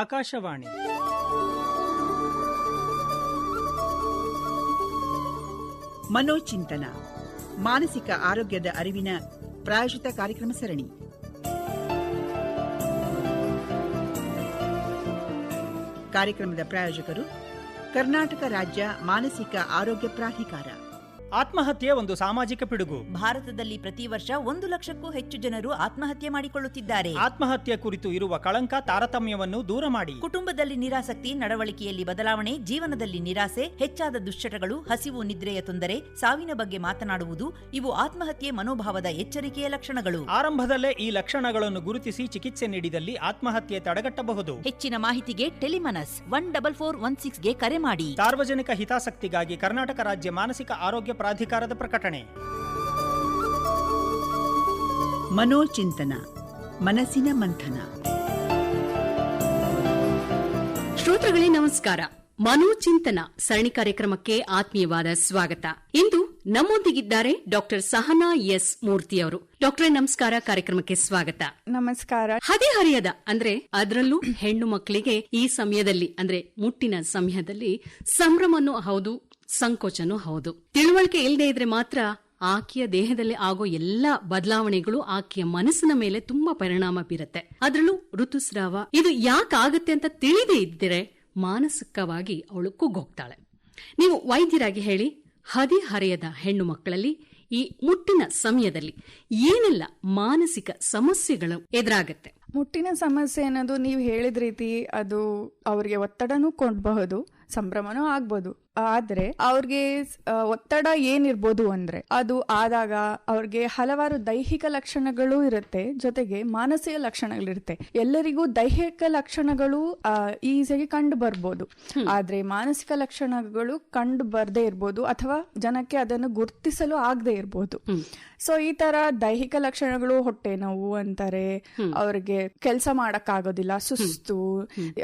ಆಕಾಶವಾಣಿ. ಮನೋಚಿಂತನ ಮಾನಸಿಕ ಆರೋಗ್ಯದ ಅರಿವಿನ ಪ್ರಾಯೋಜಿತ ಕಾರ್ಯಕ್ರಮ ಸರಣಿ. ಕಾರ್ಯಕ್ರಮದ ಪ್ರಾಯೋಜಕರು ಕರ್ನಾಟಕ ರಾಜ್ಯ ಮಾನಸಿಕ ಆರೋಗ್ಯ ಪ್ರಾಧಿಕಾರ. ಆತ್ಮಹತ್ಯೆ ಒಂದು ಸಾಮಾಜಿಕ ಪಿಡುಗು. ಭಾರತದಲ್ಲಿ ಪ್ರತಿ ವರ್ಷ ಒಂದು ಲಕ್ಷಕ್ಕೂ ಹೆಚ್ಚು ಜನರು ಆತ್ಮಹತ್ಯೆ ಮಾಡಿಕೊಳ್ಳುತ್ತಿದ್ದಾರೆ. ಆತ್ಮಹತ್ಯೆ ಕುರಿತು ಇರುವ ಕಳಂಕ ತಾರತಮ್ಯವನ್ನು ದೂರ ಮಾಡಿ. ಕುಟುಂಬದಲ್ಲಿ ನಿರಾಸಕ್ತಿ ನಡವಳಿಕೆಯಲ್ಲಿ ಬದಲಾವಣೆ ಜೀವನದಲ್ಲಿ ನಿರಾಸೆ ಹೆಚ್ಚಾದ ದುಶ್ಚಟಗಳು ಹಸಿವು ನಿದ್ರೆಯ ತೊಂದರೆ ಸಾವಿನ ಬಗ್ಗೆ ಮಾತನಾಡುವುದು ಇವು ಆತ್ಮಹತ್ಯೆ ಮನೋಭಾವದ ಎಚ್ಚರಿಕೆಯ ಲಕ್ಷಣಗಳು. ಆರಂಭದಲ್ಲೇ ಈ ಲಕ್ಷಣಗಳನ್ನು ಗುರುತಿಸಿ ಚಿಕಿತ್ಸೆ ನೀಡಿದಲ್ಲಿ ಆತ್ಮಹತ್ಯೆ ತಡೆಗಟ್ಟಬಹುದು. ಹೆಚ್ಚಿನ ಮಾಹಿತಿಗೆ TeleMANAS one double four one ಸಿಕ್ಸ್ಗೆ ಕರೆ ಮಾಡಿ. ಸಾರ್ವಜನಿಕ ಹಿತಾಸಕ್ತಿಗಾಗಿ ಕರ್ನಾಟಕ ರಾಜ್ಯ ಮಾನಸಿಕ ಆರೋಗ್ಯ ಪ್ರಾಧಿಕಾರದ ಪ್ರಕಟಣೆ. ಮನೋಚಿಂತನ ಮನಸ್ಸಿನ ಮಂಥನ. ಶ್ರೋತೃಗಳೇ ನಮಸ್ಕಾರ. ಮನೋಚಿಂತನ ಸರಣಿ ಕಾರ್ಯಕ್ರಮಕ್ಕೆ ಆತ್ಮೀಯವಾದ ಸ್ವಾಗತ. ಇಂದು ನಮ್ಮೊಂದಿಗಿದ್ದಾರೆ ಡಾಕ್ಟರ್ ಸಹನಾ ಎಸ್ ಮೂರ್ತಿ ಅವರು. ಡಾಕ್ಟರ್ ನಮಸ್ಕಾರ. ಕಾರ್ಯಕ್ರಮಕ್ಕೆ ಸ್ವಾಗತ. ನಮಸ್ಕಾರ. ಹದಿಹರಿಯದ ಅಂದ್ರೆ ಅದರಲ್ಲೂ ಹೆಣ್ಣು ಮಕ್ಕಳಿಗೆ ಈ ಸಮಯದಲ್ಲಿ ಅಂದ್ರೆ ಮುಟ್ಟಿನ ಸಮಯದಲ್ಲಿ ಸಂಭ್ರಮನೂ ಹೌದು ಸಂಕೋಚನೂ ಹೌದು. ತಿಳುವಳಿಕೆ ಇಲ್ಲದೆ ಇದ್ರೆ ಮಾತ್ರ ಆಕೆಯ ದೇಹದಲ್ಲಿ ಆಗೋ ಎಲ್ಲ ಬದಲಾವಣೆಗಳು ಆಕೆಯ ಮನಸ್ಸಿನ ಮೇಲೆ ತುಂಬಾ ಪರಿಣಾಮ ಬೀರುತ್ತೆ. ಅದರಲ್ಲೂ ಋತುಸ್ರಾವ. ಇದು ಯಾಕಾಗತ್ತೆ ಅಂತ ತಿಳಿದೇ ಇದ್ದರೆ ಮಾನಸಿಕವಾಗಿ ಅವಳು ಕುಗ್ಗೋಗ್ತಾಳೆ. ನೀವು ವೈದ್ಯರಾಗಿ ಹೇಳಿ ಹದಿಹರೆಯದ ಹೆಣ್ಣು ಮಕ್ಕಳಲ್ಲಿ ಈ ಮುಟ್ಟಿನ ಸಮಯದಲ್ಲಿ ಏನೆಲ್ಲ ಮಾನಸಿಕ ಸಮಸ್ಯೆಗಳು ಎದುರಾಗತ್ತೆ? ಮುಟ್ಟಿನ ಸಮಸ್ಯೆ ಅನ್ನೋದು ನೀವು ಹೇಳಿದ ರೀತಿ ಅದು ಅವರಿಗೆ ಒತ್ತಡನೂ ಕೊಡಬಹುದು, ಸಂಭ್ರಮನೂ ಆಗ್ಬೋದು. ಆದ್ರೆ ಅವ್ರಿಗೆ ಒತ್ತಡ ಏನಿರ್ಬೋದು ಅಂದ್ರೆ ಅದು ಆದಾಗ ಅವ್ರಿಗೆ ಹಲವಾರು ದೈಹಿಕ ಲಕ್ಷಣಗಳು ಇರುತ್ತೆ ಜೊತೆಗೆ ಮಾನಸಿಕ ಲಕ್ಷಣಗಳಿರುತ್ತೆ. ಎಲ್ಲರಿಗೂ ದೈಹಿಕ ಲಕ್ಷಣಗಳು ಈಸಿಯಾಗಿ ಕಂಡು ಬರ್ಬೋದು. ಆದ್ರೆ ಮಾನಸಿಕ ಲಕ್ಷಣಗಳು ಕಂಡು ಬರ್ದೇ ಇರ್ಬೋದು ಅಥವಾ ಜನಕ್ಕೆ ಅದನ್ನು ಗುರ್ತಿಸಲು ಆಗದೆ ಇರ್ಬೋದು. ಸೊ ಈ ತರ ದೈಹಿಕ ಲಕ್ಷಣಗಳು ಹೊಟ್ಟೆ ನೋವು ಅಂತಾರೆ ಅವ್ರಿಗೆ ಕೆಲಸ ಮಾಡಕ್ಕಾಗೋದಿಲ್ಲ ಸುಸ್ತು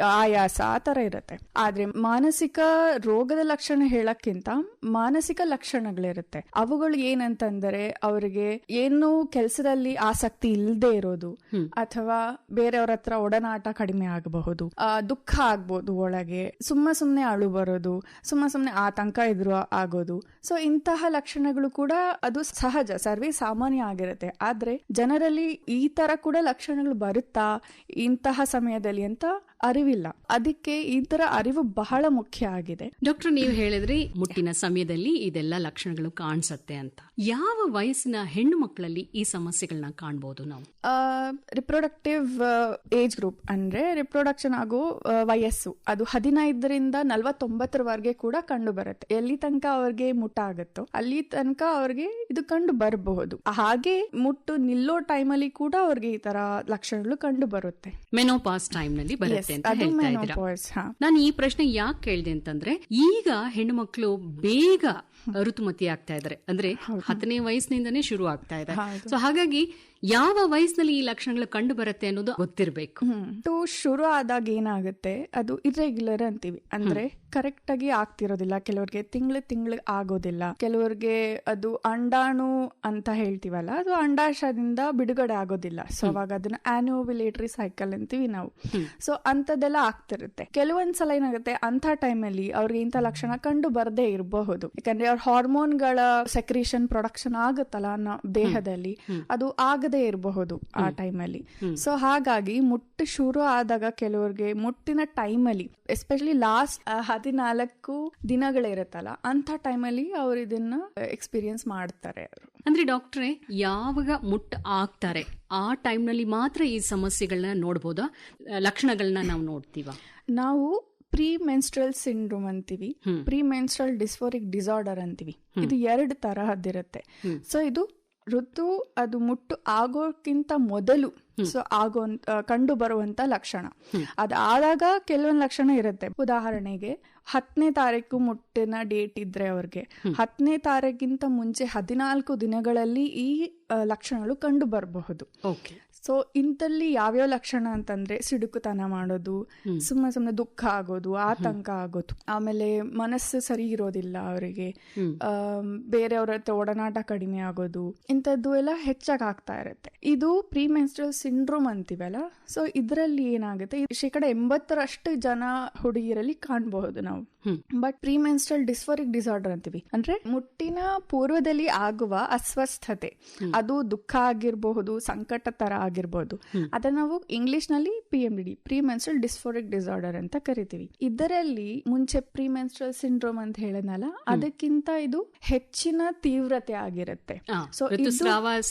ಆಯಾಸ ಆ ತರ ಇರುತ್ತೆ. ಆದ್ರೆ ಮಾನಸಿಕ ರೋಗದ ಲಕ್ಷಣ ಹೇಳಕ್ಕಿಂತ ಮಾನಸಿಕ ಲಕ್ಷಣಗಳಿರುತ್ತೆ. ಅವುಗಳು ಏನಂತಂದರೆ ಅವರಿಗೆ ಏನು ಕೆಲಸದಲ್ಲಿ ಆಸಕ್ತಿ ಇಲ್ಲದೆ ಇರೋದು. ಅಥವಾ ಬೇರೆಯವ್ರ ಹತ್ರ ಒಡನಾಟ ಕಡಿಮೆ ಆಗಬಹುದು. ದುಃಖ ಆಗ್ಬೋದು ಒಳಗೆ. ಸುಮ್ಮ ಸುಮ್ಮನೆ ಅಳು ಬರೋದು. ಸುಮ್ಮ ಸುಮ್ಮನೆ ಆತಂಕ ಎದುರು ಆಗೋದು. ಸೊ ಇಂತಹ ಲಕ್ಷಣಗಳು ಕೂಡ ಅದು ಸಹಜ. ಸರ್ವೇ ಸಾಮಾನ್ಯ ಆಗಿರುತ್ತೆ. ಆದ್ರೆ ಜನರಲ್ಲಿ ಈ ತರ ಕೂಡ ಲಕ್ಷಣಗಳು ಬರುತ್ತಾ ಇಂತಹ ಸಮಯದಲ್ಲಿ ಅಂತ ಅರಿವಿಲ್ಲ. ಅದಕ್ಕೆ ಈ ತರ ಅರಿವು ಬಹಳ ಮುಖ್ಯ ಆಗಿದೆ. ಡಾಕ್ಟರ್ ನೀವು ಹೇಳಿದ್ರಿ ಮುಟ್ಟಿನ ಸಮಯದಲ್ಲಿ ಇದೆಲ್ಲ ಲಕ್ಷಣಗಳು ಕಾಣಿಸುತ್ತೆ ಅಂತ. ಯಾವ ವಯಸ್ಸಿನ ಹೆಣ್ಣು ಮಕ್ಕಳಲ್ಲಿ ಈ ಸಮಸ್ಯೆಗಳನ್ನ ಕಾಣಬಹುದು ನಾವು? ರಿಪ್ರೊಡಕ್ಟಿವ್ ಏಜ್ ಗ್ರೂಪ್ ಅಂದ್ರೆ ರಿಪ್ರೊಡಕ್ಷನ್ ಆಗೋ ವಯಸ್ಸು. ಅದು ಹದಿನೈದರಿಂದ ನಲವತ್ತೊಂಬತ್ತರವರೆಗೆ ಕೂಡ ಕಂಡು ಬರುತ್ತೆ ಎಲ್ಲಿ ತನಕ ಅವ್ರಿಗೆ ಮುಟ್ಟ ಆಗುತ್ತೋ ಅಲ್ಲಿ ತನಕ ಅವ್ರಿಗೆ ಇದು ಕಂಡು ಬರಬಹುದು. ಹಾಗೆ ಮುಟ್ಟು ನಿಲ್ಲೋ ಟೈಮಲ್ಲಿ ಕೂಡ ಅವ್ರಿಗೆ ಈ ತರ ಲಕ್ಷಣಗಳು ಕಂಡು ಬರುತ್ತೆ. ಮೆನೋಪಾಸ್ ಟೈಮ್ನಲ್ಲಿ ಬರುತ್ತೆ. ಅಂತ ಅದು ಹೇಳ್ತಾ ಇದ್ದೀರಾ? ನಾನು ಈ ಪ್ರಶ್ನೆ ಯಾಕೆ ಕೇಳಿದೆ ಅಂತಂದ್ರೆ ಈಗ ಹೆಣ್ಣು ಮಕ್ಕಳು ಬೇಗ ಋತುಮತಿ ಆಗ್ತಾ ಇದಾರೆ. ಅಂದ್ರೆ ಹತ್ತನೇ ವಯಸ್ಸಿನಿಂದನೇ ಶುರು ಆಗ್ತಾ ಇದೆ. ಸೊ ಹಾಗಾಗಿ ಯಾವ ವಯಸ್ಸಿನಲ್ಲಿ ಈ ಲಕ್ಷಣಗಳು ಕಂಡು ಬರುತ್ತೆ ಅನ್ನೋದು ಗೊತ್ತಿರಬೇಕು. ಶುರು ಆದಾಗ ಏನಾಗುತ್ತೆ? ಅದು ಇರ್ರೆಗ್ಯುಲರ್ ಅಂತೀವಿ. ಅಂದ್ರೆ ಕರೆಕ್ಟ್ ಆಗಿ ಆಗ್ತಿರೋದಿಲ್ಲ. ಕೆಲವರಿಗೆ ತಿಂಗಳು ತಿಂಗಳು ಆಗೋದಿಲ್ಲ. ಕೆಲವರಿಗೆ ಅದು ಅಂಡಾಣು ಅಂತ ಹೇಳ್ತೀವಲ್ಲ ಅದು ಅಂಡಾಶಯದಿಂದ ಬಿಡುಗಡೆ ಆಗೋದಿಲ್ಲ. ಸೊ ಅವಾಗ ಅದನ್ನ ಆನ್ಯೋವಿಲೇಟರಿ ಸೈಕಲ್ ಅಂತೀವಿ ನಾವು. ಸೊ ಅಂತದೆಲ್ಲ ಆಗ್ತಿರುತ್ತೆ. ಕೆಲವೊಂದ್ಸಲ ಏನಾಗುತ್ತೆ ಅಂತ ಟೈಮಲ್ಲಿ ಅವ್ರಿಗೆ ಇಂಥ ಲಕ್ಷಣ ಕಂಡು ಬರದೇ ಇರಬಹುದು. ಯಾಕಂದ್ರೆ ಅವ್ರ ಹಾರ್ಮೋನ್ಗಳ ಸೆಕ್ರೇಷನ್ ಪ್ರೊಡಕ್ಷನ್ ಆಗುತ್ತಲ್ಲ ದೇಹದಲ್ಲಿ. ಅದು ಆಗದೇ ಇರಬಹುದು ಆ ಟೈಮಲ್ಲಿ ಸೊ ಹಾಗಾಗಿ ಮುಟ್ಟು ಶುರು ಆದಾಗ ಕೆಲವ್ರಿಗೆ ಮುಟ್ಟಿನ ಟೈಮಲ್ಲಿ ಎಸ್ಪೆಷಲಿ ಲಾಸ್ಟ್ ಹದಿನಾಲ್ಕು ದಿನಗಳಿರುತ್ತಲ್ಲ ಅಂತ ಟೈಮಲ್ಲಿ ಅವರು ಇದನ್ನ ಎಕ್ಸ್ಪೀರಿಯನ್ಸ್ ಮಾಡ್ತಾರೆ ಅಂದ್ರೆ ಡಾಕ್ಟ್ರೆ ಯಾವಾಗ ಮುಟ್ಟ ಆಗ್ತಾರೆ ಆ ಟೈಮ್ನಲ್ಲಿ ಮಾತ್ರ ಈ ಸಮಸ್ಯೆಗಳನ್ನ ನೋಡ್ಬೋದಾ? ಲಕ್ಷಣಗಳನ್ನ ನಾವು ನೋಡ್ತೀವ? ನಾವು ಪ್ರೀ ಮೆನ್ಸ್ಟ್ರಲ್ ಸಿಂಡ್ರೋಮ್ ಅಂತೀವಿ. ಪ್ರೀ ಮೆನ್ಸ್ಟ್ರಲ್ ಡಿಸ್ಫೋರಿಕ್ ಡಿಸಾರ್ಡರ್ ಅಂತೀವಿ. ಇದು ಎರಡು ತರಹದ್ದಿರುತ್ತೆ. ಸೊ ಇದು ಋತು ಅದು ಮುಟ್ಟು ಆಗೋಕ್ಕಿಂತ ಮೊದಲು ಸೊ ಆಗೋ ಕಂಡು ಬರುವಂತ ಲಕ್ಷಣ. ಅದಾದಾಗ ಕೆಲವೊಂದು ಲಕ್ಷಣ ಇರುತ್ತೆ. ಉದಾಹರಣೆಗೆ ಹತ್ತನೇ ತಾರೀಕು ಮುಟ್ಟಿನ ಡೇಟ್ ಇದ್ರೆ ಅವ್ರಿಗೆ ಹತ್ತನೇ ತಾರೀಕಿಂತ ಮುಂಚೆ ಹದಿನಾಲ್ಕು ದಿನಗಳಲ್ಲಿ ಈ ಲಕ್ಷಣಗಳು ಕಂಡು ಬರಬಹುದು. ಓಕೆ. ಸೊ ಇಂಥಲ್ಲಿ ಯಾವ್ಯಾವ ಲಕ್ಷಣ ಅಂತಂದ್ರೆ ಸಿಡುಕುತನ ಮಾಡೋದು ಸುಮ್ಮನೆ ಸುಮ್ಮನೆ ದುಃಖ ಆಗೋದು ಆತಂಕ ಆಗೋದು. ಆಮೇಲೆ ಮನಸ್ಸು ಸರಿ ಇರೋದಿಲ್ಲ ಅವರಿಗೆ. ಬೇರೆಯವ್ರ ಹತ್ರ ಒಡನಾಟ ಕಡಿಮೆ ಆಗೋದು. ಇಂಥದ್ದು ಎಲ್ಲ ಹೆಚ್ಚಾಗಿ ಆಗ್ತಾ ಇರುತ್ತೆ. ಇದು ಪ್ರೀ ಮೆನ್ಸ್ಟ್ರಲ್ ಸಿಂಡ್ರೋಮ್ ಅಂತೀವಲ್ಲ? ಸೊ ಇದರಲ್ಲಿ ಏನಾಗುತ್ತೆ? ಶೇಕಡ ಎಂಬತ್ತರಷ್ಟು ಜನ ಹುಡುಗಿಯರಲ್ಲಿ ಕಾಣಬಹುದು ನಾವು. But pre menstrual dysphoric disorder ಅಂತೀವಿ. ಅಂದ್ರೆ ಮುಟ್ಟಿನ ಪೂರ್ವದಲ್ಲಿ ಆಗುವ ಅಸ್ವಸ್ಥತೆ. ಅದು ದುಃಖ ಆಗಿರಬಹುದು ಸಂಕಟ ತರ ಆಗಿರಬಹುದು ಅದನ್ನ ನಾವು ಇಂಗ್ಲಿಷ್ನಲ್ಲಿ P M D pre menstrual dysphoric disorder ಅಂತ ಕರಿತೀವಿ. ಇದರಲ್ಲಿ ಮುಂಚೆ ಪ್ರೀ ಮೆನ್ಸ್ಟ್ರಲ್ ಸಿಂಡ್ರೋಮ್ ಅಂತ ಹೇಳನಲ್ಲ ಅದಕ್ಕಿಂತ ಇದು ಹೆಚ್ಚಿನ ತೀವ್ರತೆ ಆಗಿರುತ್ತೆ. ಸೊ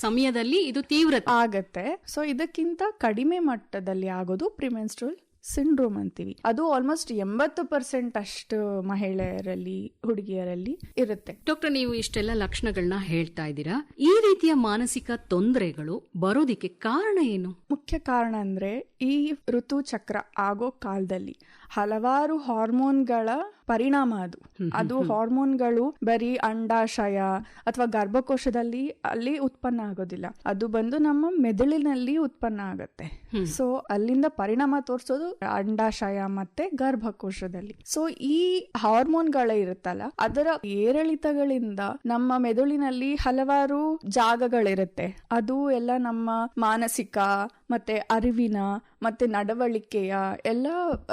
ಸಮಯದಲ್ಲಿ ಇದು ತೀವ್ರತೆ. ಆಗತ್ತೆ. ಸೊ ಇದಕ್ಕಿಂತ ಕಡಿಮೆ ಮಟ್ಟದಲ್ಲಿ ಆಗೋದು ಪ್ರಿಮೆನ್ಸ್ಟ್ರಲ್ ಸಿಂಡ್ರೋಮ್ ಅಂತೀವಿ. ಅದು ಆಲ್ಮೋಸ್ಟ್ ಎಂಬತ್ತು ಪರ್ಸೆಂಟ್ ಅಷ್ಟು ಮಹಿಳೆಯರಲ್ಲಿ ಹುಡುಗಿಯರಲ್ಲಿ ಇರುತ್ತೆ. ಡಾಕ್ಟರ್ ನೀವು ಇಷ್ಟೆಲ್ಲ ಲಕ್ಷಣಗಳನ್ನ ಹೇಳ್ತಾ ಇದ್ದೀರಾ. ಈ ರೀತಿಯ ಮಾನಸಿಕ ತೊಂದರೆಗಳು ಬರೋದಿಕ್ಕೆ ಕಾರಣ ಏನು? ಮುಖ್ಯ ಕಾರಣ ಅಂದ್ರೆ ಈ ಋತು ಚಕ್ರ ಆಗೋ ಕಾಲದಲ್ಲಿ. ಹಲವಾರು ಹಾರ್ಮೋನ್ಗಳ ಪರಿಣಾಮ ಅದು. ಅದು ಹಾರ್ಮೋನ್ಗಳು ಬರೀ ಅಂಡಾಶಯ ಅಥವಾ ಗರ್ಭಕೋಶದಲ್ಲಿ ಅಲ್ಲಿ ಉತ್ಪನ್ನ ಆಗೋದಿಲ್ಲ. ಅದು ಬಂದು ನಮ್ಮ ಮೆದುಳಿನಲ್ಲಿ ಉತ್ಪನ್ನ ಆಗತ್ತೆ. ಸೊ ಅಲ್ಲಿಂದ ಪರಿಣಾಮ ತೋರಿಸೋದು ಅಂಡಾಶಯ ಮತ್ತೆ ಗರ್ಭಕೋಶದಲ್ಲಿ. ಸೊ ಈ ಹಾರ್ಮೋನ್ಗಳ ಇರುತ್ತಲ್ಲ ಅದರ ಏರಿಳಿತಗಳಿಂದ ನಮ್ಮ ಮೆದುಳಿನಲ್ಲಿ ಹಲವಾರು ಜಾಗಗಳಿರುತ್ತೆ. ಅದು ಎಲ್ಲ ನಮ್ಮ ಮಾನಸಿಕ ಮತ್ತೆ ಅರಿವಿನ ಮತ್ತೆ ನಡವಳಿಕೆಯ ಎಲ್ಲ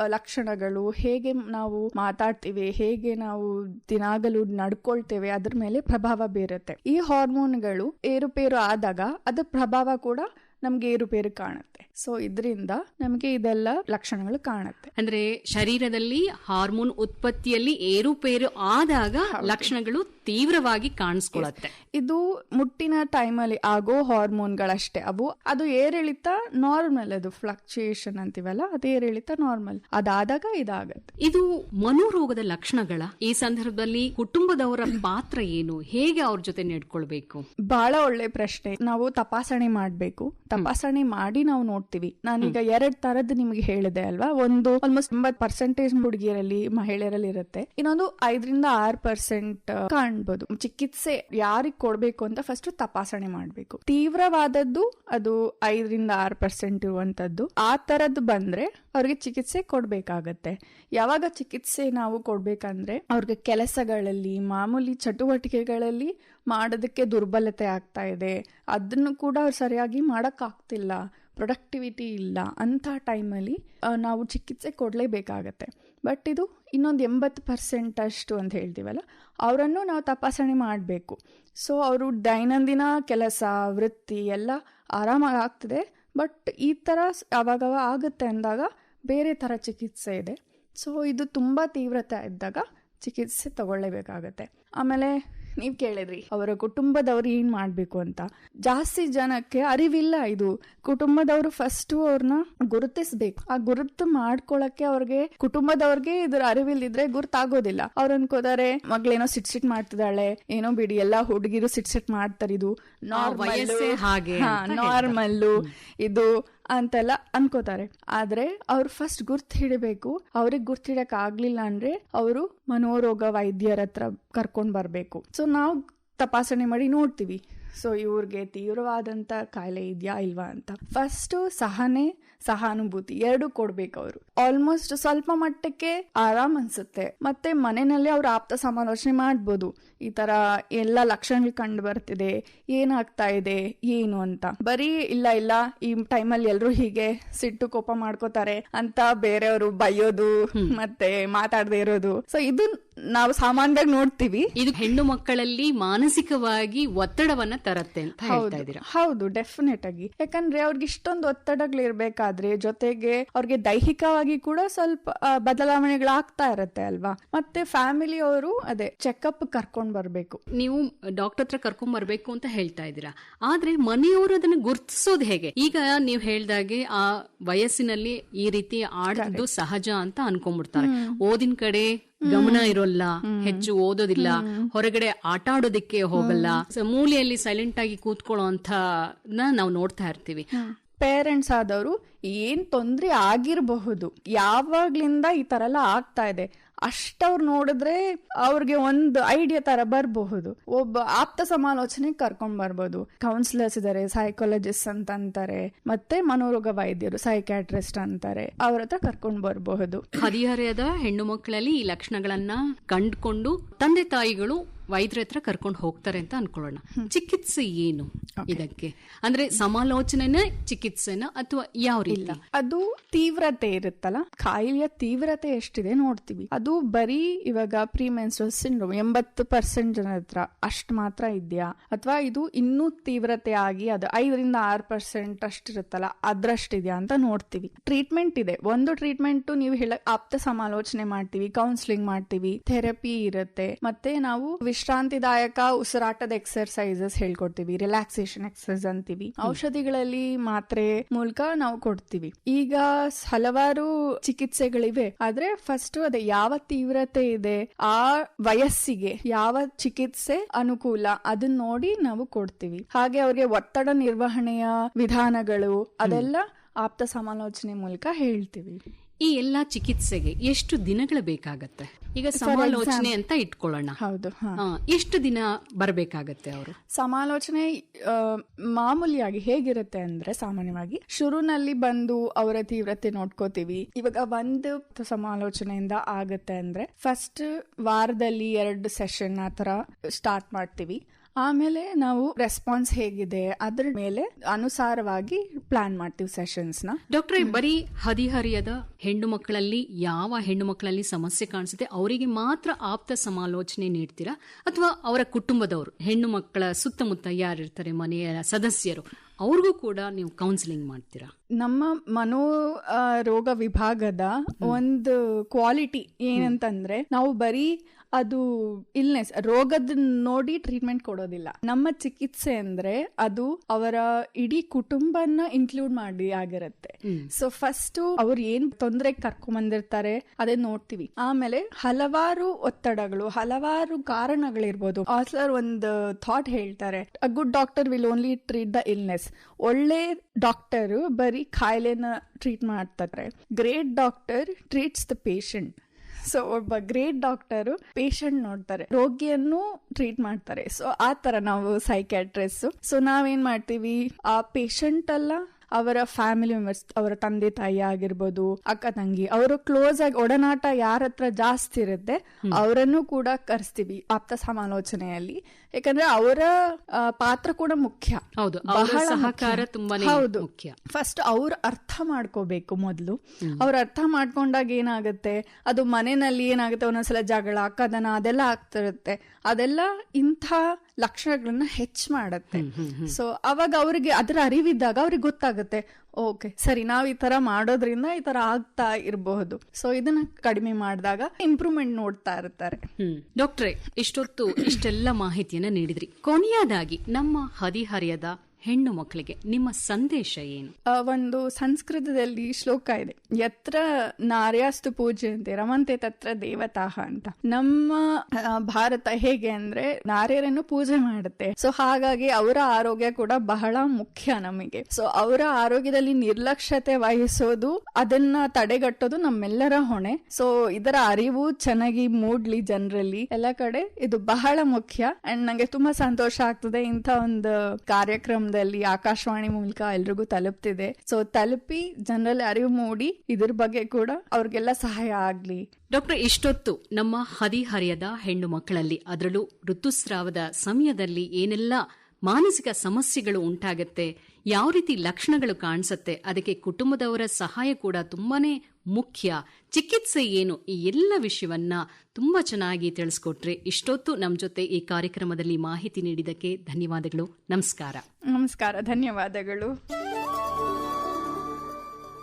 ಲಕ್ಷಣಗಳು ಹೇಗೆ ನಾವು ಮಾತಾಡ್ತೀವಿ, ಹೇಗೆ ನಾವು ದಿನಾಗಲೂ ನಡ್ಕೊಳ್ತೇವೆ, ಅದ್ರ ಮೇಲೆ ಪ್ರಭಾವ ಬೀರುತ್ತೆ. ಈ ಹಾರ್ಮೋನ್ಗಳು ಏರುಪೇರು ಆದಾಗ ಅದ್ರ ಪ್ರಭಾವ ಕೂಡ ನಮ್ಗೆ ಏರುಪೇರು ಕಾಣುತ್ತೆ. ಸೊ ಇದರಿಂದ ನಮಗೆ ಇದೆಲ್ಲ ಲಕ್ಷಣಗಳು ಕಾಣುತ್ತೆ. ಅಂದ್ರೆ ಶರೀರದಲ್ಲಿ ಹಾರ್ಮೋನ್ ಉತ್ಪತ್ತಿಯಲ್ಲಿ ಏರುಪೇರು ಆದಾಗ ಲಕ್ಷಣಗಳು ತೀವ್ರವಾಗಿ ಕಾಣಿಸ್ಕೊಳ್ಳುತ್ತೆ ಇದು ಮುಟ್ಟಿನ ಟೈಮಲ್ಲಿ ಆಗೋ ಹಾರ್ಮೋನ್ಗಳಷ್ಟೇ. ಅವು ಅದು ಏರಿಳಿತ ನಾರ್ಮಲ್ ಅದು ಫ್ಲಕ್ಚುಯೇಷನ್ ಅಂತೀವಲ್ಲ ಅದು ಏರಿಳಿತ ನಾರ್ಮಲ್ ಅದಾದಾಗ ಇದಾಗತ್ತೆ. ಇದು ಮನೋರೋಗದ ಲಕ್ಷಣಗಳ. ಈ ಸಂದರ್ಭದಲ್ಲಿ ಕುಟುಂಬದವರ ಪಾತ್ರ ಏನು? ಹೇಗೆ ಅವ್ರ ಜೊತೆ ನಡ್ಕೊಳ್ಬೇಕು? ಬಹಳ ಒಳ್ಳೆ ಪ್ರಶ್ನೆ. ನಾವು ತಪಾಸಣೆ ಮಾಡ್ಬೇಕು. ತಪಾಸಣೆ ಮಾಡಿ ನಾವು ನೋಡ್ತೀವಿ. ನಾನೀಗ ಎರಡ್ ತರದ್ ನಿಮ್ಗೆ ಹೇಳಿದೆ ಅಲ್ವಾ? ಒಂದು ಆಲ್ಮೋಸ್ಟ್ ಎಂಬತ್ ಪರ್ಸೆಂಟೇಜ್ ಹುಡುಗಿಯರಲ್ಲಿ ಮಹಿಳೆಯರಲ್ಲಿ ಇರುತ್ತೆ. ಇನ್ನೊಂದು ಐದರಿಂದ ಆರ್ ಪರ್ಸೆಂಟ್ ಕಾಣ್ಬೋದು. ಚಿಕಿತ್ಸೆ ಯಾರಿಗ್ ಕೊಡ್ಬೇಕು ಅಂತ ಫಸ್ಟ್ ತಪಾಸಣೆ ಮಾಡ್ಬೇಕು. ತೀವ್ರವಾದದ್ದು ಅದು ಐದರಿಂದ ಆರ್ ಪರ್ಸೆಂಟ್ ಇರುವಂತದ್ದು. ಆ ತರದ್ ಬಂದ್ರೆ ಅವ್ರಿಗೆ ಚಿಕಿತ್ಸೆ ಕೊಡಬೇಕಾಗತ್ತೆ. ಯಾವಾಗ ಚಿಕಿತ್ಸೆ ನಾವು ಕೊಡಬೇಕಂದ್ರೆ ಅವ್ರಿಗೆ ಕೆಲಸಗಳಲ್ಲಿ, ಮಾಮೂಲಿ ಚಟುವಟಿಕೆಗಳಲ್ಲಿ ಮಾಡೋದಕ್ಕೆ ದುರ್ಬಲತೆ ಆಗ್ತಾ ಇದೆ. ಅದನ್ನು ಕೂಡ ಅವ್ರು ಸರಿಯಾಗಿ ಮಾಡೋಕ್ಕಾಗ್ತಿಲ್ಲ. ಪ್ರೊಡಕ್ಟಿವಿಟಿ ಇಲ್ಲ. ಅಂಥ ಟೈಮಲ್ಲಿ ನಾವು ಚಿಕಿತ್ಸೆ ಕೊಡಲೇಬೇಕಾಗತ್ತೆ. ಬಟ್ ಇದು ಇನ್ನೊಂದು ಎಂಬತ್ತು ಪರ್ಸೆಂಟ್ ಅಷ್ಟು ಅಂತ ಹೇಳ್ತೀವಲ್ಲ, ಅವರನ್ನು ನಾವು ತಪಾಸಣೆ ಮಾಡಬೇಕು. ಸೊ, ಅವರು ದೈನಂದಿನ ಕೆಲಸ, ವೃತ್ತಿ ಎಲ್ಲ ಆರಾಮಾಗಿ ಆಗ್ತದೆ. ಬಟ್ ಈ ಥರ ಅವಾಗವ ಆಗುತ್ತೆ ಅಂದಾಗ ಬೇರೆ ಥರ ಚಿಕಿತ್ಸೆ ಇದೆ. ಸೊ ಇದು ತುಂಬ ತೀವ್ರತೆ ಇದ್ದಾಗ ಚಿಕಿತ್ಸೆ ತಗೊಳ್ಳೇಬೇಕಾಗತ್ತೆ. ಆಮೇಲೆ ನೀವು ಕೇಳಿದ್ರಿ ಅವರ ಕುಟುಂಬದವ್ರು ಏನು ಮಾಡಬೇಕು ಅಂತ. ಜಾಸ್ತಿ ಜನಕ್ಕೆ ಅರಿವಿಲ್ಲ ಇದು. ಕುಟುಂಬದವರು ಫಸ್ಟು ಅವ್ರನ್ನ ಗುರುತಿಸ್ಬೇಕು. ಆ ಗುರುತು ಮಾಡ್ಕೊಳಕ್ಕೆ ಅವ್ರಿಗೆ ಕುಟುಂಬದವ್ರಿಗೆ ಇದ್ರ ಅರಿವಿಲ್ದಿದ್ರೆ ಗುರ್ತಾಗೋದಿಲ್ಲ. ಅವ್ರು ಅನ್ಕೋತಾರೆ ಮಗಳೇನೋ ಸಿಟ್ ಸಿಟ್ ಮಾಡ್ತಿದ್ದಾಳೆ ಏನೋ ಬಿಡಿ ಎಲ್ಲ ಹುಡುಗಿರು ಸಿಟ್ ಸಿಟ್ ಮಾಡ್ತಾರೆ ಇದು. ನಾರ್ಮಲ್ ನಾರ್ಮಲ್ಲು ಇದು ಅಂತೆಲ್ಲ ಅನ್ಕೋತಾರೆ. ಆದ್ರೆ ಅವ್ರು ಫಸ್ಟ್ ಗುರ್ತ್ ಹಿಡಬೇಕು. ಅವ್ರಿಗೆ ಗುರ್ತ್ ಹಿಡಕ್ ಆಗ್ಲಿಲ್ಲ ಅಂದ್ರೆ ಅವರು ಮನೋರೋಗ ವೈದ್ಯರ ಹತ್ರ ಕರ್ಕೊಂಡ್ ಬರ್ಬೇಕು. ಸೊ ನಾವು ತಪಾಸಣೆ ಮಾಡಿ ನೋಡ್ತೀವಿ. ಸೊ ಇವ್ರಿಗೆ ತೀವ್ರವಾದಂತ ಕಾಯಿಲೆ ಇದೆಯಾ ಇಲ್ವಾ ಅಂತ. ಫಸ್ಟ್ ಸಹನೆ, ಸಹಾನುಭೂತಿ ಎರಡು ಕೊಡ್ಬೇಕು ಅವರು. ಆಲ್ಮೋಸ್ಟ್ ಸ್ವಲ್ಪ ಮಟ್ಟಕ್ಕೆ ಆರಾಮ್ ಅನ್ಸುತ್ತೆ. ಮತ್ತೆ ಮನೆಯಲ್ಲಿ ಅವ್ರು ಆಪ್ತ ಸಮಾಲೋಚನೆ ಮಾಡ್ಬೋದು. ಈ ತರ ಎಲ್ಲ ಲಕ್ಷಣಗಳು ಕಂಡು ಬರ್ತಿದೆ. ಏನಾಗ್ತಾ ಇದೆ? ಏನು ಅಂತ. ಬರೀ ಇಲ್ಲ ಇಲ್ಲ ಈ ಟೈಮಲ್ಲಿ ಎಲ್ರು ಹೀಗೆ ಸಿಟ್ಟು ಕೋಪ ಮಾಡ್ಕೋತಾರೆ ಅಂತ ಬೇರೆಯವರು ಬೈಯೋದು ಮತ್ತೆ ಮಾತಾಡದೆ ಇರೋದು. ಸೊ ಇದು ನಾವು ಸಾಮಾನ್ಯವಾಗಿ ನೋಡ್ತೀವಿ. ಇದು ಹೆಣ್ಣು ಮಕ್ಕಳಲ್ಲಿ ಮಾನಸಿಕವಾಗಿ ಒತ್ತಡವನ್ನ ತರತ್ತೆ ಹೌದು. ಡೆಫಿನೆಟ್ ಆಗಿ ಯಾಕಂದ್ರೆ ಅವ್ರಿಗೆ ಇಷ್ಟೊಂದು ಒತ್ತಡಗಳು ಇರ್ಬೇಕಾದ್ರೆ ಜೊತೆಗೆ ಅವ್ರಿಗೆ ದೈಹಿಕವಾಗಿ ಕೂಡ ಸ್ವಲ್ಪ ಬದಲಾವಣೆಗಳಾಗ್ತಾ ಇರತ್ತೆ ಅಲ್ವಾ? ಮತ್ತೆ ಫ್ಯಾಮಿಲಿ ಅವರು ಅದೇ ಚೆಕಪ್ ಕರ್ಕೊಂಡ್ ಬರ್ಬೇಕು. ನೀವು ಡಾಕ್ಟರ್ ಹತ್ರ ಕರ್ಕೊಂಡ್ ಬರ್ಬೇಕು ಅಂತ ಹೇಳ್ತಾ ಇದ್ದೀರಾ. ಆದ್ರೆ ಮನೆಯವರು ಅದನ್ನ ಗುರ್ತಿಸೋದು ಹೇಗೆ? ಈಗ ನೀವು ಹೇಳ್ದಾಗೆ ಆ ವಯಸ್ಸಿನಲ್ಲಿ ಈ ರೀತಿ ಆಡೋದು ಸಹಜ ಅಂತ ಅನ್ಕೊಂಡ್ಬಿಡ್ತಾರೆ. ಓದಿನ ಕಡೆ ಗಮನ ಇರೋಲ್ಲ ಹೆಚ್ಚು ಓದೋದಿಲ್ಲ ಹೊರಗಡೆ ಆಟ ಆಡೋದಿಕ್ಕೆ ಹೋಗಲ್ಲ. ಮೂಲೆಯಲ್ಲಿ ಸೈಲೆಂಟ್ ಆಗಿ ಕೂತ್ಕೊಳ್ಳೋ ಅಂತ ನಾವು ನೋಡ್ತಾ ಇರ್ತೀವಿ. ಪೇರೆಂಟ್ಸ್ ಆದವರು ಏನ್ ತೊಂದ್ರೆ ಆಗಿರಬಹುದು ಯಾವಾಗ್ಲಿಂದ ಈ ತರ ಎಲ್ಲ ಆಗ್ತಾ ಇದೆ ಅಷ್ಟವ್ರು ನೋಡಿದ್ರೆ ಅವ್ರಿಗೆ ಒಂದು ಐಡಿಯಾ ತರ ಬರಬಹುದು. ಒಬ್ಬ ಆಪ್ತ ಸಮಾಲೋಚನೆ ಕರ್ಕೊಂಡ್ ಬರ್ಬೋದು. ಕೌನ್ಸಿಲರ್ಸ್ ಇದಾರೆ ಸೈಕಾಲಜಿಸ್ಟ್ ಅಂತ ಅಂತಾರೆ, ಮತ್ತೆ ಮನೋರೋಗ ವೈದ್ಯರು ಸೈಕ್ಯಾಟ್ರಿಸ್ಟ್ ಅಂತಾರೆ, ಅವ್ರ ಹತ್ರ ಕರ್ಕೊಂಡ್ ಬರಬಹುದು. ಹದಿಹರೆಯದ ಹೆಣ್ಣು ಮಕ್ಕಳಲ್ಲಿ ಈ ಲಕ್ಷಣಗಳನ್ನ ಕಂಡುಕೊಂಡು ತಂದೆ ತಾಯಿಗಳು ವೈದ್ಯರ ಹತ್ರ ಕರ್ಕೊಂಡು ಹೋಗ್ತಾರೆ ಅಂತ ಅನ್ಕೊಳ್ಳೋಣ. ಚಿಕಿತ್ಸೆ ಏನು ಇದಕ್ಕೆ? ಅಂದ್ರೆ ಸಮಾಲೋಚನೆನೇ ಚಿಕಿತ್ಸೆನ ಅಥವಾ ಯಾವ ರೀತಿ? ಅದು ತೀವ್ರತೆ ಇರುತ್ತಲ್ಲ? ಕಾಯಿಲೆಯ ತೀವ್ರತೆ ಎಷ್ಟಿದೆ ನೋಡ್ತೀವಿ. ಅದು ಬರೀ ಇವಾಗ ಪ್ರಿಮೆನ್ಸ್ಟ್ರಲ್ ಸಿಂಡ್ರೋಮ್ ಎಂಬತ್ತು ಪರ್ಸೆಂಟ್ ಜನ ಹತ್ರ ಅಷ್ಟು ಮಾತ್ರ ಇದೆಯಾ? ಅಥವಾ ಇದು ಇನ್ನೂ ತೀವ್ರತೆ ಆಗಿ ಅದು ಐದರಿಂದ ಆರು ಪರ್ಸೆಂಟ್ ಅಷ್ಟಿರುತ್ತಲ್ಲ ಅದ್ರಷ್ಟಿದೆಯಾ ಅಂತ ನೋಡ್ತೀವಿ. ಟ್ರೀಟ್ಮೆಂಟ್ ಇದೆ. ಒಂದು ಟ್ರೀಟ್ಮೆಂಟ್ ನೀವು ಹೇಳ ಆಪ್ತ ಸಮಾಲೋಚನೆ ಮಾಡ್ತೀವಿ ಕೌನ್ಸಿಲಿಂಗ್ ಮಾಡ್ತೀವಿ ಥೆರಪಿ ಇರುತ್ತೆ. ಮತ್ತೆ ನಾವು ವಿಶ್ರಾಂತಿದಾಯಕ ಉಸಿರಾಟದ ಎಕ್ಸರ್ಸೈಸಸ್ ಹೇಳ್ಕೊಡ್ತೀವಿ ರಿಲ್ಯಾಕ್ಸೇಷನ್ ಎಕ್ಸರ್ಸೈಸ್ ಅಂತೀವಿ. ಔಷಧಿಗಳಲ್ಲಿ ಮಾತ್ರೆ ಮೂಲಕ ನಾವು ಕೊಡ್ತೀವಿ. ಈಗ ಹಲವಾರು ಚಿಕಿತ್ಸೆಗಳಿವೆ. ಆದ್ರೆ ಫಸ್ಟ್ ಅದೇ ಯಾವ ತೀವ್ರತೆ ಇದೆ ಆ ವಯಸ್ಸಿಗೆ ಯಾವ ಚಿಕಿತ್ಸೆ ಅನುಕೂಲ ಅದನ್ನ ನೋಡಿ ನಾವು ಕೊಡ್ತೀವಿ. ಹಾಗೆ ಅವ್ರಿಗೆ ಒತ್ತಡ ನಿರ್ವಹಣೆಯ ವಿಧಾನಗಳು ಅದೆಲ್ಲ ಆಪ್ತ ಸಮಾಲೋಚನೆ ಮೂಲಕ ಹೇಳ್ತೀವಿ. ಈ ಎಲ್ಲಾ ಚಿಕಿತ್ಸೆಗೆ ಎಷ್ಟು ದಿನಗಳು ಬೇಕಾಗತ್ತೆ? ಈಗ ಸಮಾಲೋಚನೆ ಅಂತ ಇಟ್ಕೊಳ್ಳೋಣ. ಹೌದು ಎಷ್ಟು ದಿನ ಬರಬೇಕಾಗತ್ತೆ ಅವರು? ಸಮಾಲೋಚನೆ ಮಾಮೂಲಿಯಾಗಿ ಹೇಗಿರುತ್ತೆ ಅಂದ್ರೆ ಸಾಮಾನ್ಯವಾಗಿ ಶುರುನಲ್ಲಿ ಬಂದು ಅವರ ತೀವ್ರತೆ ನೋಡ್ಕೋತೀವಿ. ಇವಾಗ ಒಂದು ಸಮಾಲೋಚನೆಯಿಂದ ಆಗುತ್ತೆ ಅಂದ್ರೆ ಫಸ್ಟ್ ವಾರದಲ್ಲಿ ಎರಡು ಸೆಷನ್ ಆ ತರ ಸ್ಟಾರ್ಟ್ ಮಾಡ್ತೀವಿ. ಆಮೇಲೆ ನಾವು ರೆಸ್ಪಾನ್ಸ್ ಹೇಗಿದೆ? ಅದ್ರ ಮೇಲೆ ಅನುಸಾರವಾಗಿ ಪ್ಲಾನ್ ಮಾಡ್ತೀವಿ ಸೆಷನ್ಸ್ನ. ಡಾಕ್ಟರ್ ಬರೀ ಹದಿಹರಿಯದ ಹೆಣ್ಣು ಮಕ್ಕಳಲ್ಲಿ ಯಾವ ಹೆಣ್ಣು ಮಕ್ಕಳಲ್ಲಿ ಸಮಸ್ಯೆ ಕಾಣಿಸುತ್ತೆ ಅವರಿಗೆ ಮಾತ್ರ ಆಪ್ತ ಸಮಾಲೋಚನೆ ನೀಡ್ತೀರಾ? ಅಥವಾ ಅವರ ಕುಟುಂಬದವರು ಹೆಣ್ಣು ಮಕ್ಕಳ ಸುತ್ತಮುತ್ತ ಯಾರಿರ್ತಾರೆ ಮನೆಯ ಸದಸ್ಯರು ಅವ್ರಿಗೂ ಕೂಡ ನೀವು ಕೌನ್ಸಿಲಿಂಗ್ ಮಾಡ್ತೀರಾ? ನಮ್ಮ ಮನೋ ರೋಗ ವಿಭಾಗದ ಒಂದು ಕ್ವಾಲಿಟಿ ಏನಂತಂದ್ರೆ ನಾವು ಬರೀ ಅದು ಇಲ್ನೆಸ್ ರೋಗದ ನೋಡಿ ಟ್ರೀಟ್ಮೆಂಟ್ ಕೊಡೋದಿಲ್ಲ. ನಮ್ಮ ಚಿಕಿತ್ಸೆ ಅಂದ್ರೆ ಅದು ಅವರ ಇಡೀ ಕುಟುಂಬನ ಇನ್ಕ್ಲೂಡ್ ಮಾಡಿ ಆಗಿರುತ್ತೆ. ಸೊ ಫಸ್ಟ್ ಅವ್ರು ಏನ್ ತೊಂದರೆ ಕರ್ಕೊಂಬಂದಿರ್ತಾರೆ ಅದೇ ನೋಡ್ತೀವಿ. ಆಮೇಲೆ ಹಲವಾರು ಒತ್ತಡಗಳು ಹಲವಾರು ಕಾರಣಗಳಿರ್ಬೋದು. ಆಸರ್ ಒಂದು ಥಾಟ್ ಹೇಳ್ತಾರೆ a good doctor will only treat the illness ಒಳ್ಳೆ ಡಾಕ್ಟರ್ ಬರೀ ಕಾಯಿಲೆನ ಟ್ರೀಟ್ ಮಾಡ್ತಾರೆ. Great doctor treats the patient so ಒಬ್ಬ ಗ್ರೇಟ್ ಡಾಕ್ಟರ್ ಪೇಷಂಟ್ ನೋಡ್ತಾರೆ. ರೋಗಿಯನ್ನು ಟ್ರೀಟ್ ಮಾಡ್ತಾರೆ. ಸೊ ಆ ತರ ನಾವು ಸೈಕ್ಯಾಟ್ರಿಸ್ಟ್ ಸೊ ನಾವೇನ್ ಮಾಡ್ತೀವಿ? ಆ ಪೇಷಂಟ್ ಅಲ್ಲ ಅವರ ಫ್ಯಾಮಿಲಿ ಮೆಂಬರ್ಸ್ ಅವರ ತಂದೆ ತಾಯಿ ಆಗಿರ್ಬೋದು ಅಕ್ಕ ತಂಗಿ ಅವರು ಕ್ಲೋಸ್ ಆಗಿ ಒಡನಾಟ ಯಾರ ಹತ್ರ ಜಾಸ್ತಿ ಇರುತ್ತೆ ಅವರನ್ನು ಕೂಡ ಕರೆಸ್ತೀವಿ. ಆಪ್ತ ಸಮಾಲೋಚನೆಯಲ್ಲಿ ಯಾಕಂದ್ರೆ ಅವರ ಪಾತ್ರ ಕೂಡ ಮುಖ್ಯ. ಹೌದು ಬಹಳ ಸಹಕಾರ. ತುಂಬಾನೇ ಹೌದು. ಮುಖ್ಯ. ಫಸ್ಟ್ ಅವ್ರು ಅರ್ಥ ಮಾಡ್ಕೋಬೇಕು ಮೊದಲು. ಅವ್ರ ಅರ್ಥ ಮಾಡ್ಕೊಂಡಾಗ ಏನಾಗುತ್ತೆ ಅದು ಮನೆಯಲ್ಲಿ ಏನಾಗುತ್ತೆ ಒಂದೊಂದ್ಸಲ ಜಗಳ ಕದನ ಅದೆಲ್ಲ ಆಗ್ತಿರುತ್ತೆ. ಅದೆಲ್ಲ ಇಂಥ ಲಕ್ಷಣಗಳನ್ನ ಹೆಚ್ಚು ಮಾಡುತ್ತೆ. ಸೊ ಅವಾಗ ಅವ್ರಿಗೆ ಅದರ ಅರಿವಿದ್ದಾಗ ಅವ್ರಿಗೆ ಗೊತ್ತಾಗುತ್ತೆ ಓಕೆ. ಸರಿ, ನಾವ್ ಈ ತರ ಮಾಡೋದ್ರಿಂದ ಈ ತರ ಆಗ್ತಾ ಇರಬಹುದು. ಸೊ ಇದನ್ನ ಕಡಿಮೆ ಮಾಡಿದಾಗ ಇಂಪ್ರೂವ್ಮೆಂಟ್ ನೋಡ್ತಾ ಇರ್ತಾರೆ. ಡಾಕ್ಟ್ರೆ, ಇಷ್ಟೊತ್ತು ಇಷ್ಟೆಲ್ಲ ಮಾಹಿತಿಯನ್ನ ನೀಡಿದ್ರಿ. ಕೊನೆಯದಾಗಿ ನಮ್ಮ ಹದಿಹರೆಯದ ಹೆಣ್ಣು ಮಕ್ಕಳಿಗೆ ನಿಮ್ಮ ಸಂದೇಶ ಏನು? ಒಂದು ಸಂಸ್ಕೃತದಲ್ಲಿ ಶ್ಲೋಕ ಇದೆ. ಯತ್ರ ನಾರ್ಯಾಸ್ತು ಪೂಜ್ಯಂತೆ, ರಮಂತೆ ತತ್ರ ದೇವತಾಹ ಅಂತ. ನಮ್ಮ ಭಾರತ ಹೇಗೆ ಅಂದ್ರೆ ನಾರ್ಯರನ್ನು ಪೂಜೆ ಮಾಡುತ್ತೆ. ಸೊ ಹಾಗಾಗಿ ಅವರ ಆರೋಗ್ಯ ಕೂಡ ಬಹಳ ಮುಖ್ಯ ನಮಗೆ. ಸೊ ಅವರ ಆರೋಗ್ಯದಲ್ಲಿ ನಿರ್ಲಕ್ಷ್ಯತೆ ವಹಿಸೋದು, ಅದನ್ನ ತಡೆಗಟ್ಟೋದು ನಮ್ಮೆಲ್ಲರ ಹೊಣೆ. ಸೊ ಇದರ ಅರಿವು ಚೆನ್ನಾಗಿ ಮೂಡ್ಲಿ ಜನರಲ್ಲಿ. ಎಲ್ಲ ಕಡೆ ಇದು ಬಹಳ ಮುಖ್ಯ. ಅಂಡ್ ನಂಗೆ ತುಂಬಾ ಸಂತೋಷ ಆಗ್ತದೆ ಇಂಥ ಒಂದು ಕಾರ್ಯಕ್ರಮದಲ್ಲಿ ಆಕಾಶವಾಣಿ ಮೂಲಕ ಎಲ್ರಿಗೂ ತಲುಪ್ತಿದೆ. ಸೊ ತಲುಪಿ ಜನರಲ್ಲಿ ಅರಿವು ಮೂಡಿ ಇದ್ರ ಬಗ್ಗೆ ಕೂಡ ಅವ್ರಿಗೆಲ್ಲ ಸಹಾಯ ಆಗ್ಲಿ. ಡಾಕ್ಟರ್, ಇಷ್ಟೊತ್ತು ನಮ್ಮ ಹದಿಹರೆಯದ ಹೆಣ್ಣು ಮಕ್ಕಳಲ್ಲಿ ಅದರಲ್ಲೂ ಋತುಸ್ರಾವದ ಸಮಯದಲ್ಲಿ ಏನೆಲ್ಲ ಮಾನಸಿಕ ಸಮಸ್ಯೆಗಳು ಉಂಟಾಗತ್ತೆ. ಯಾವ ರೀತಿ ಲಕ್ಷಣಗಳು ಕಾಣಿಸುತ್ತೆ. ಅದಕ್ಕೆ ಕುಟುಂಬದವರ ಸಹಾಯ ಕೂಡ ತುಂಬಾನೇ ಮುಖ್ಯ. ಚಿಕಿತ್ಸೆ ಏನು? ಈ ಎಲ್ಲ ವಿಷಯವನ್ನ ತುಂಬಾ ಚೆನ್ನಾಗಿ ತಿಳಿಸ್ಕೊಟ್ರೆ. ಇಷ್ಟೊತ್ತು ನಮ್ಮ ಜೊತೆ ಈ ಕಾರ್ಯಕ್ರಮದಲ್ಲಿ ಮಾಹಿತಿ ನೀಡಿದಕ್ಕೆ ಧನ್ಯವಾದಗಳು. ನಮಸ್ಕಾರ. ನಮಸ್ಕಾರ. ಧನ್ಯವಾದಗಳು.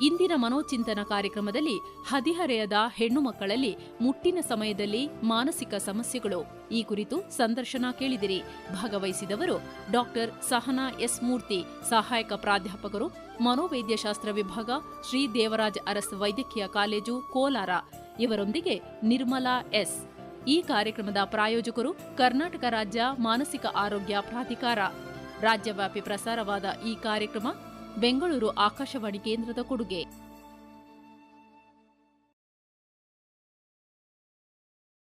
ಇಂದಿನ ಮನೋಚಿಂತನ ಕಾರ್ಯಕ್ರಮದಲ್ಲಿ ಹದಿಹರೆಯದ ಹೆಣ್ಣು ಮಕ್ಕಳಲ್ಲಿ ಮುಟ್ಟಿನ ಸಮಯದಲ್ಲಿ ಮಾನಸಿಕ ಸಮಸ್ಯೆಗಳು. ಈ ಕುರಿತು ಸಂದರ್ಶನ ಕೇಳಿದಿರಿ. ಭಾಗವಹಿಸಿದವರು ಡಾಕ್ಟರ್ ಸಹನಾ ಎಸ್ ಮೂರ್ತಿ, ಸಹಾಯಕ ಪ್ರಾಧ್ಯಾಪಕರು, ಮನೋವೈದ್ಯಶಾಸ್ತ್ರ ವಿಭಾಗ, ಶ್ರೀ ದೇವರಾಜ್ ಅರಸ್ ವೈದ್ಯಕೀಯ ಕಾಲೇಜು, ಕೋಲಾರ. ಇವರೊಂದಿಗೆ ನಿರ್ಮಲಾ ಎಸ್. ಈ ಕಾರ್ಯಕ್ರಮದ ಪ್ರಾಯೋಜಕರು ಕರ್ನಾಟಕ ರಾಜ್ಯ ಮಾನಸಿಕ ಆರೋಗ್ಯ ಪ್ರಾಧಿಕಾರ. ರಾಜ್ಯವ್ಯಾಪಿ ಪ್ರಸಾರವಾದ ಈ ಕಾರ್ಯಕ್ರಮ ಬೆಂಗಳೂರು ಆಕಾಶವಾಣಿ ಕೇಂದ್ರದ ಕೊಡುಗೆ